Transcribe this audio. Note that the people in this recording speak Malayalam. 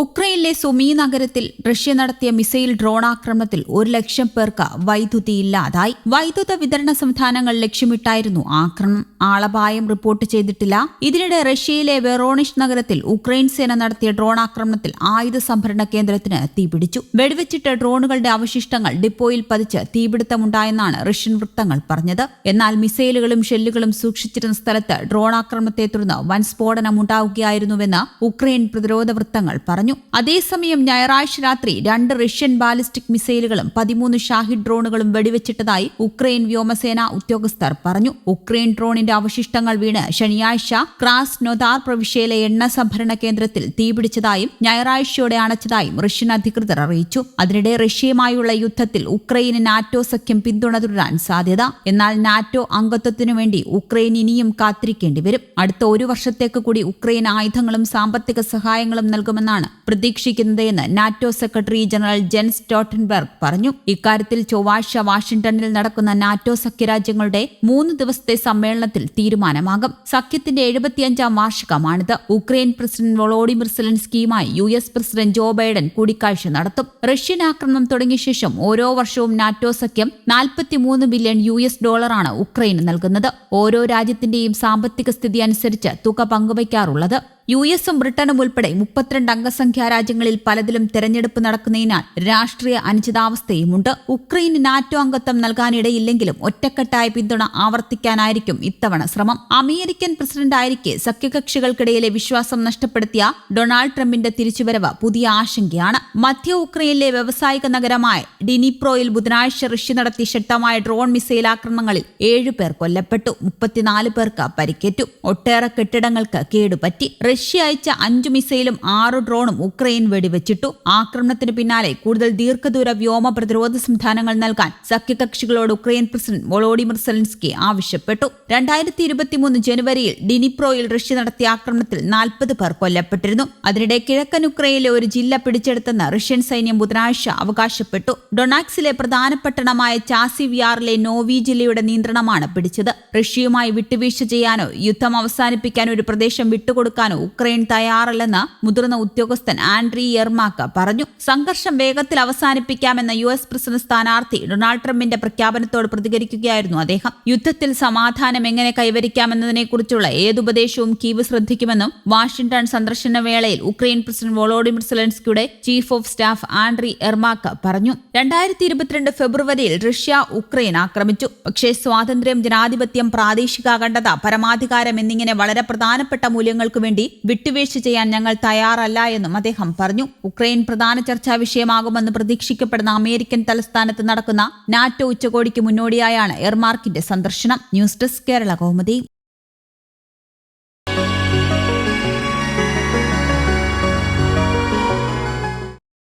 ഉക്രൈനിലെ സുമി നഗരത്തിൽ റഷ്യ നടത്തിയ മിസൈൽ ഡ്രോൺ ആക്രമണത്തിൽ ഒരു ലക്ഷം പേർക്ക് വൈദ്യുതി ഇല്ലാതായി. വൈദ്യുത വിതരണ സംവിധാനങ്ങൾ ലക്ഷ്യമിട്ടായിരുന്നു ആക്രമണം. ആളപായം റിപ്പോർട്ട് ചെയ്തിട്ടില്ല. ഇതിനിടെ റഷ്യയിലെ വെറോണിഷ് നഗരത്തിൽ ഉക്രൈൻ സേന നടത്തിയ ഡ്രോൺ ആക്രമണത്തിൽ ആയുധ സംഭരണ കേന്ദ്രത്തിന് തീപിടിച്ചു. വെടിവെച്ചിട്ട ഡ്രോണുകളുടെ അവശിഷ്ടങ്ങൾ ഡിപ്പോയിൽ പതിച്ച് തീപിടുത്തമുണ്ടായെന്നാണ് റഷ്യൻ വൃത്തങ്ങൾ പറഞ്ഞത്. എന്നാൽ മിസൈലുകളും ഷെല്ലുകളും സൂക്ഷിച്ചിരുന്ന സ്ഥലത്ത് ഡ്രോൺ ആക്രമണത്തെ തുടർന്ന് വൻ സ്ഫോടനം ഉണ്ടാവുകയായിരുന്നുവെന്ന് ഉക്രൈൻ പ്രതിരോധ വൃത്തങ്ങൾ പറഞ്ഞു അതേസമയം ഞായറാഴ്ച രാത്രി രണ്ട് റഷ്യൻ ബാലിസ്റ്റിക് മിസൈലുകളും പതിമൂന്ന് ഷാഹിദ് ഡ്രോണുകളും വെടിവെച്ചിട്ടതായി ഉക്രൈൻ വ്യോമസേന ഉദ്യോഗസ്ഥർ പറഞ്ഞു. ഉക്രൈൻ ഡ്രോണിന്റെ അവശിഷ്ടങ്ങൾ വീണ് ശനിയാഴ്ച ക്രാസ് നൊദാർ പ്രവിശ്യയിലെ എണ്ണ സംഭരണ കേന്ദ്രത്തിൽ തീപിടിച്ചതായും ഞായറാഴ്ചയോടെ അണച്ചതായും റഷ്യൻ അധികൃതർ അറിയിച്ചു. അതിനിടെ റഷ്യയുമായുള്ള യുദ്ധത്തിൽ ഉക്രൈന് നാറ്റോ സഖ്യം പിന്തുണ തുടരാൻ സാധ്യത. എന്നാൽ നാറ്റോ അംഗത്വത്തിനു വേണ്ടി ഉക്രൈൻ ഇനിയും കാത്തിരിക്കേണ്ടി വരും. അടുത്ത ഒരു വർഷത്തേക്ക് കൂടി ഉക്രൈൻ ആയുധങ്ങളും സാമ്പത്തിക സഹായങ്ങളും നൽകുമെന്നാണ് പ്രതീക്ഷിക്കുന്നത് എന്ന് NATO secretary general Jens Stoltenberg പറഞ്ഞു. ഇക്കാര്യത്തിൽ ചൊവ്വാഴ്ച വാഷിംഗ്ടണിൽ നടക്കുന്ന നാറ്റോ സഖ്യരാജ്യങ്ങളുടെ മൂന്ന് ദിവസത്തെ സമ്മേളനത്തിൽ തീരുമാനമാകും. സഖ്യത്തിന്റെ എഴുപത്തിയഞ്ചാം വാർഷികമാണിത്. Ukraine president Volodymyr സെലൻസ്കിയുമായി U S president Joe Biden കൂടിക്കാഴ്ച നടത്തും. റഷ്യൻ ആക്രമണം തുടങ്ങിയ ശേഷം ഓരോ വർഷവും നാറ്റോ സഖ്യം നാൽപ്പത്തിമൂന്ന് ബില്യൺ യു എസ് ഡോളറാണ് ഉക്രൈന് നൽകുന്നത്. ഓരോ രാജ്യത്തിന്റെയും സാമ്പത്തിക സ്ഥിതി അനുസരിച്ച് തുക പങ്കുവയ്ക്കാറുള്ളത്. യു എസും ബ്രിട്ടനും ഉൾപ്പെടെ മുപ്പത്തിരണ്ട് അംഗസംഖ്യാ രാജ്യങ്ങളിൽ പലതിലും തെരഞ്ഞെടുപ്പ് നടക്കുന്നതിനാൽ രാഷ്ട്രീയ അനിശ്ചിതാവസ്ഥയുമുണ്ട് ഉക്രൈന് നാറ്റോ അംഗത്വം നൽകാനിടയില്ലെങ്കിലും ഒറ്റക്കെട്ടായ പിന്തുണ ആവർത്തിക്കാനായിരിക്കും ഇത്തവണ ശ്രമം. അമേരിക്കൻ പ്രസിഡന്റ് ആയിരിക്കെ സഖ്യകക്ഷികൾക്കിടയിലെ വിശ്വാസം നഷ്ടപ്പെടുത്തിയ ഡൊണാൾഡ് ട്രംപിന്റെ തിരിച്ചുവരവ് പുതിയ ആശങ്കയാണ്. മധ്യ ഉക്രൈനിലെ വ്യാവസായിക നഗരമായ ഡിനിപ്രോയിൽ ബുധനാഴ്ച റഷ്യ നടത്തിയ ശക്തമായ ഡ്രോൺ മിസൈൽ ആക്രമണങ്ങളിൽ ഏഴുപേർ കൊല്ലപ്പെട്ടു മുപ്പത്തിനാല് പേർക്ക് പരിക്കേറ്റു. ഒട്ടേറെ കെട്ടിടങ്ങൾക്ക് കേടുപറ്റി. റഷ്യ അയച്ച അഞ്ചു മിസൈലും ആറ് ഡ്രോണും ഉക്രൈൻ വെടിവെച്ചിട്ടു. ആക്രമണത്തിന് പിന്നാലെ കൂടുതൽ ദീർഘദൂര വ്യോമ പ്രതിരോധ സംവിധാനങ്ങൾ നൽകാൻ സഖ്യകക്ഷികളോട് ഉക്രൈൻ പ്രസിഡന്റ് വൊളോഡിമിർ സെലൻസ്കി ആവശ്യപ്പെട്ടു. രണ്ടായിരത്തി ഇരുപത്തിമൂന്ന് ജനുവരിയിൽ ഡിനിപ്രോയിൽ റഷ്യ നടത്തിയ ആക്രമണത്തിൽ നാൽപ്പത് പേർ കൊല്ലപ്പെട്ടിരുന്നു. അതിനിടെ കിഴക്കൻ ഉക്രൈനിലെ ഒരു ജില്ല പിടിച്ചെടുത്തെന്ന് റഷ്യൻ സൈന്യം ബുധനാഴ്ച അവകാശപ്പെട്ടു. ഡൊണാക്സിലെ പ്രധാന പട്ടണമായ ചാസിവിയാറിലെ നോവി ജില്ലയുടെ നിയന്ത്രണമാണ് പിടിച്ചത്. റഷ്യയുമായി വിട്ടുവീഴ്ച ചെയ്യാനോ യുദ്ധം അവസാനിപ്പിക്കാനോ ഒരു പ്രദേശം വിട്ടുകൊടുക്കാനോ ഉക്രൈൻ തയ്യാറല്ലെന്ന് മുതിർന്ന ഉദ്യോഗസ്ഥൻ ആൻഡ്രി യെർമാക്ക പറഞ്ഞു. സംഘർഷം വേഗത്തിൽ അവസാനിപ്പിക്കാമെന്ന യു എസ് പ്രസിഡന്റ് സ്ഥാനാർത്ഥി ഡൊണാൾഡ് ട്രംപിന്റെ പ്രഖ്യാപനത്തോട് പ്രതികരിക്കുകയായിരുന്നു അദ്ദേഹം. യുദ്ധത്തിൽ സമാധാനം എങ്ങനെ കൈവരിക്കാമെന്നതിനെക്കുറിച്ചുള്ള ഏതുപദേശവും കീവ് ശ്രദ്ധിക്കുമെന്നും വാഷിംഗ്ടൺ സന്ദർശന വേളയിൽ ഉക്രൈൻ പ്രസിഡന്റ് വോളോഡിമിർ സെലൻസ്കിയുടെ ചീഫ് ഓഫ് സ്റ്റാഫ് ആൻഡ്രി എർമാക്ക പറഞ്ഞു. രണ്ടായിരത്തി ഇരുപത്തിരണ്ട് ഫെബ്രുവരിയിൽ റഷ്യ ഉക്രൈൻ ആക്രമിച്ചു. പക്ഷേ സ്വാതന്ത്ര്യം ജനാധിപത്യം പ്രാദേശിക അഖണ്ഡത പരമാധികാരം എന്നിങ്ങനെ വളരെ പ്രധാനപ്പെട്ട മൂല്യങ്ങൾക്കു വേണ്ടി വിട്ടുവീഴ്ച ചെയ്യാൻ ഞങ്ങൾ തയ്യാറല്ല എന്നും അദ്ദേഹം പറഞ്ഞു. ഉക്രൈൻ പ്രധാന ചർച്ചാ വിഷയമാകുമെന്ന് പ്രതീക്ഷിക്കപ്പെടുന്ന അമേരിക്കൻ തലസ്ഥാനത്ത് നടക്കുന്ന നാറ്റോ ഉച്ചകോടിക്ക് മുന്നോടിയായാണ് എർമാർക്കിന്റെ സന്ദർശനം. News desk Kerala Kaumudi.